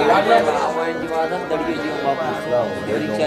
जीवादम दड़िए जीव बापू परीक्षा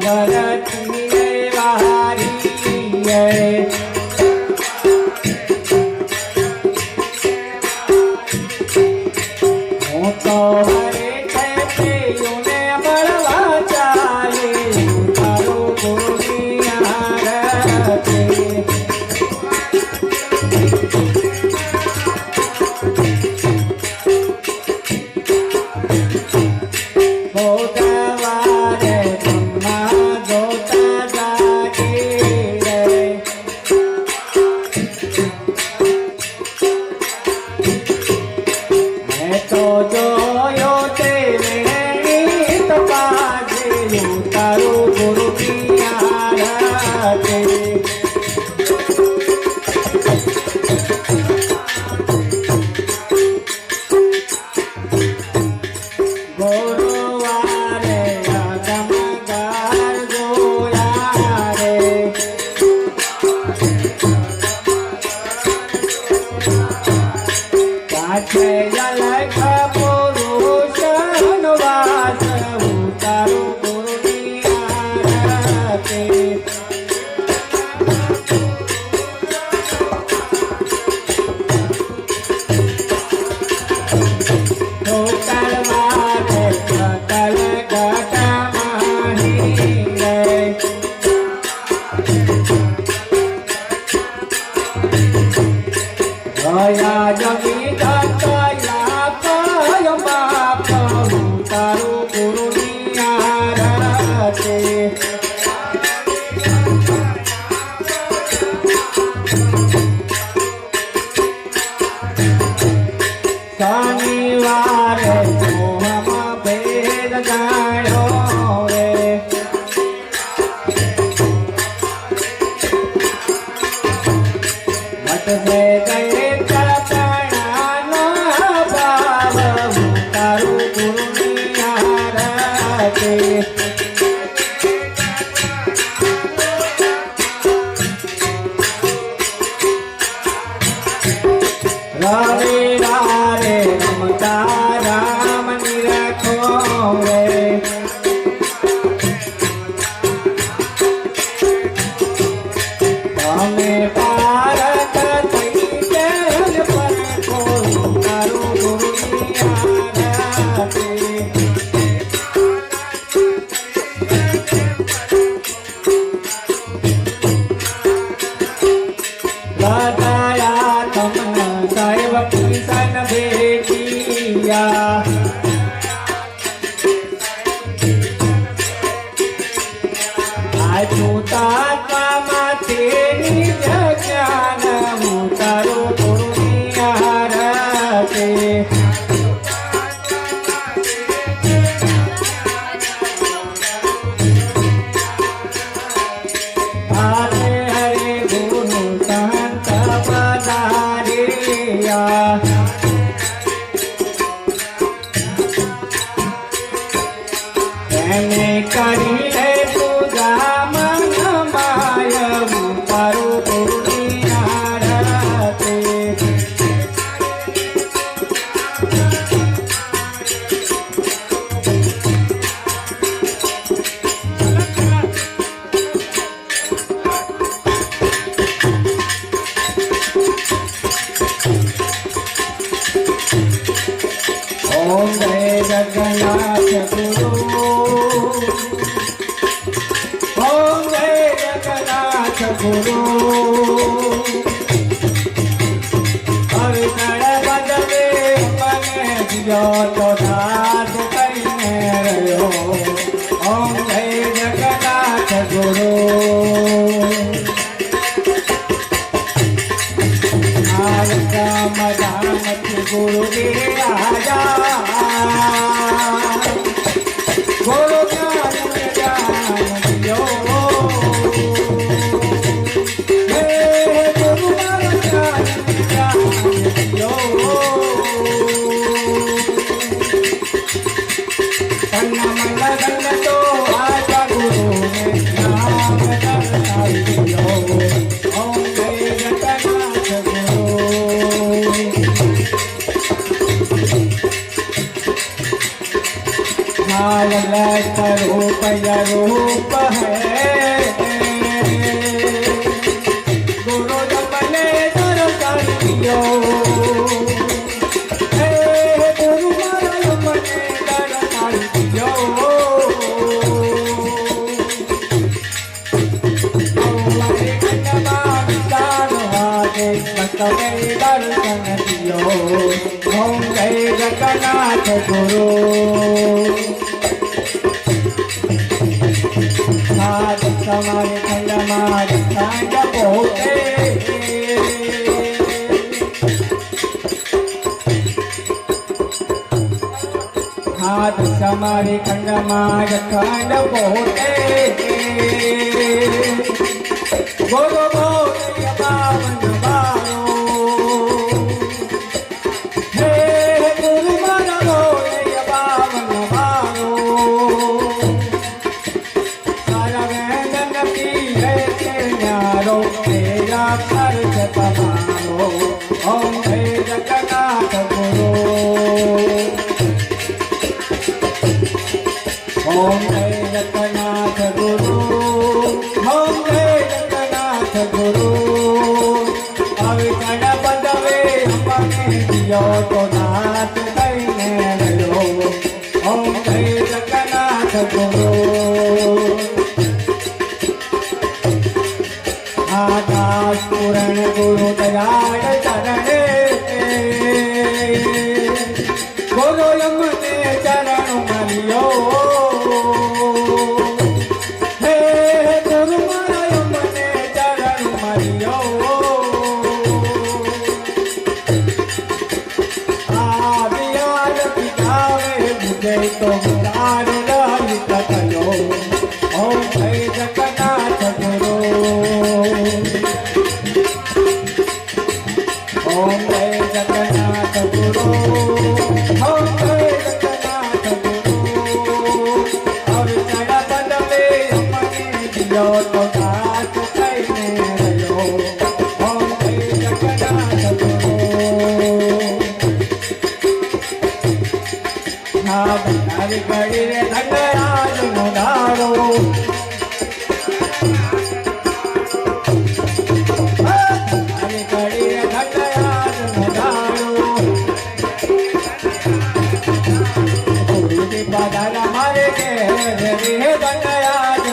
સમરતી રે વારી रूप है गुरु जपने दर करियो गुरु जपने दर करियो દર્શન દિયો ઓમ જય જગન્નાથ ગુરુ મારે ખૈરા મારે સાંજા પહોંચે હાથ સમારે ખંડ માર ખંડ પહોંચે રહ્યો તો નાથ કહીને રહ્યો ઓમ જય જગન્નાથ ગુરુ આકાશ પૂરણ ગુરુ દયાળ ચરણે ગુરુ લમને ચરણ મળ્યો હે ગુરુ મારા મને ચરણ મળ્યો ગયો તો કાચ થઈને રહ્યો ના બનાવી પડી રે ધંગરાજ નો ધારો મારે કે દંડયા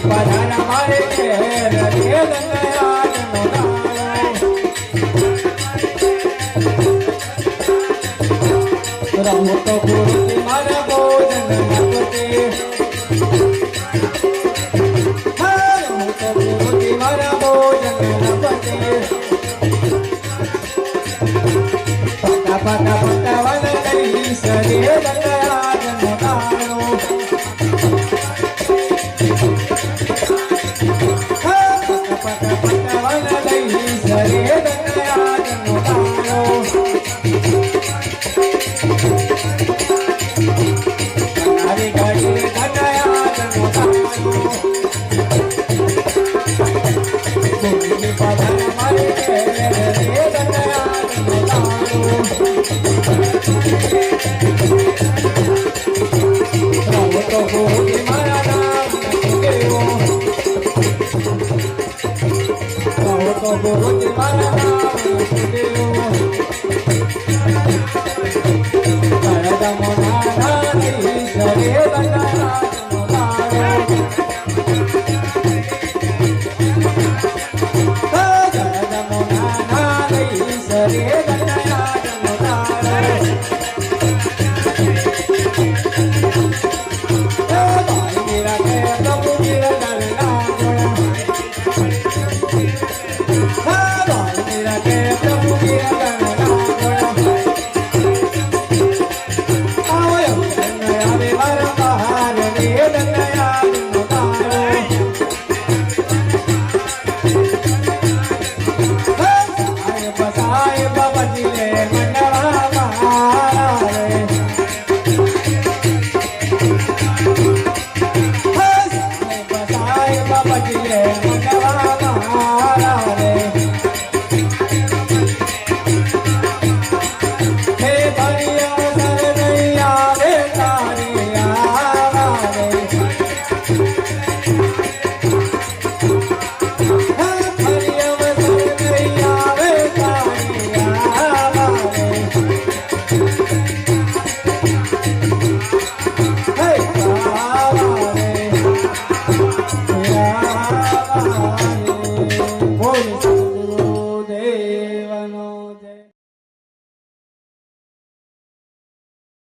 प्रधान हमारे रहो तो गुरु की मन भोजन भगते रहो तो गुरु की मन भोजन भगते पता पता पता वन करी सरे